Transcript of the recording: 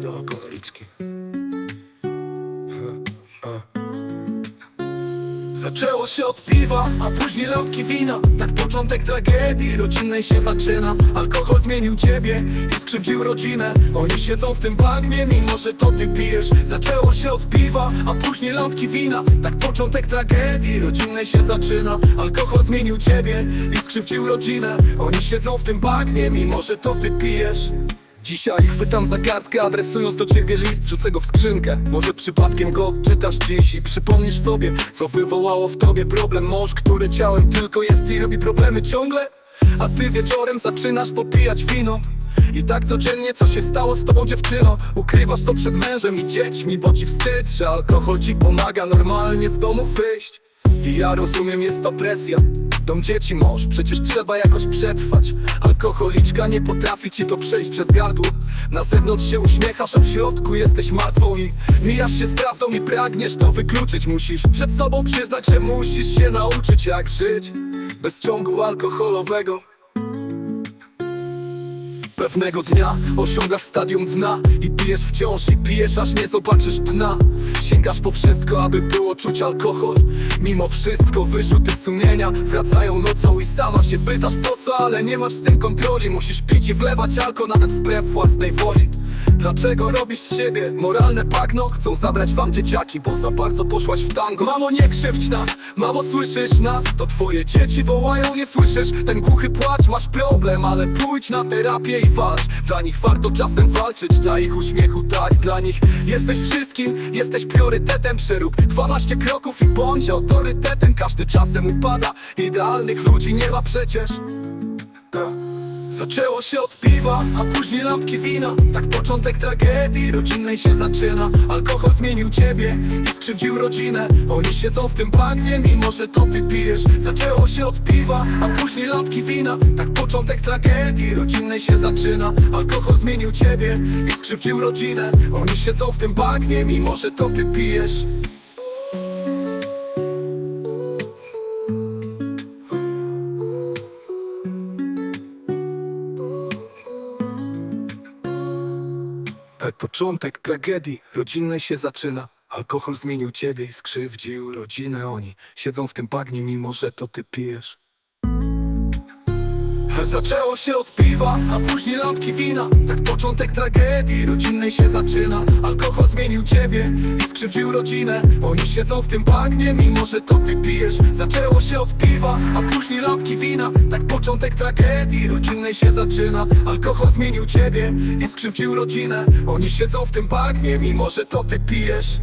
Do alkoholiczki. Zaczęło się od piwa, a później lampki wina. Tak początek tragedii rodzinnej się zaczyna. Alkohol zmienił ciebie i skrzywdził rodzinę. Oni siedzą w tym bagnie, mimo że to ty pijesz. Zaczęło się od piwa, a później lampki wina. Tak początek tragedii rodzinnej się zaczyna. Alkohol zmienił ciebie i skrzywdził rodzinę. Oni siedzą w tym bagnie, mimo że to ty pijesz Dzisiaj chwytam za kartkę, adresując do ciebie list, wrzucę go w skrzynkę. Może przypadkiem go odczytasz dziś i przypomnisz sobie Co wywołało w tobie problem. Mąż, który ciałem tylko jest i robi problemy ciągle A ty wieczorem zaczynasz popijać wino. I tak codziennie co się stało z tobą dziewczyno? Ukrywasz to przed mężem i dziećmi, bo ci wstyd Że alkohol ci pomaga normalnie z domu wyjść. I ja rozumiem, jest to presja Dom dzieci mąż, przecież trzeba jakoś przetrwać. Alkoholiczka nie potrafi ci to przejść przez gardło. Na zewnątrz się uśmiechasz, a w środku jesteś martwą I mijasz się z prawdą i pragniesz to wykluczyć. Musisz przed sobą przyznać, że musisz się nauczyć jak żyć Bez ciągu alkoholowego Pewnego dnia osiągasz stadium dna I pijesz wciąż i pijesz aż nie zobaczysz dna. Sięgasz po wszystko, aby było czuć alkohol. Mimo wszystko wyrzuty sumienia wracają nocą I sama się pytasz po co, ale nie masz z tym kontroli. Musisz pić i wlewać alko nawet wbrew własnej woli Dlaczego robisz z siebie moralne bagno? Chcą zabrać wam dzieciaki, bo za bardzo poszłaś w tango. Mamo nie krzywdź nas, mamo słyszysz nas? To twoje dzieci wołają, nie słyszysz? Ten głuchy płacz, masz problem, ale pójdź na terapię i walcz. Dla nich warto czasem walczyć, dla ich uśmiechu tak. Dla nich jesteś wszystkim, jesteś priorytetem. Przerób 12 kroków i bądź autorytetem. Każdy czasem upada, idealnych ludzi nie ma przecież Zaczęło się od piwa, a później lampki wina. Tak początek tragedii rodzinnej się zaczyna. Alkohol zmienił ciebie i skrzywdził rodzinę. Oni siedzą w tym bagnie, mimo że to ty pijesz. Zaczęło się od piwa, a później lampki wina. Tak początek tragedii rodzinnej się zaczyna. Alkohol zmienił ciebie i skrzywdził rodzinę. Oni siedzą w tym bagnie, mimo że to ty pijesz Tak początek tragedii rodzinnej się zaczyna. Alkohol zmienił ciebie i skrzywdził rodzinę. Oni siedzą w tym bagnie, mimo że to ty pijesz Zaczęło się od piwa, a później lampki wina. Tak początek tragedii rodzinnej się zaczyna. Alkohol zmienił ciebie i skrzywdził rodzinę. Oni siedzą w tym bagnie, mimo że to ty pijesz. Zaczęło się od piwa, a później lampki wina. Tak początek tragedii rodzinnej się zaczyna. Alkohol zmienił ciebie i skrzywdził rodzinę. Oni siedzą w tym bagnie, mimo że to ty pijesz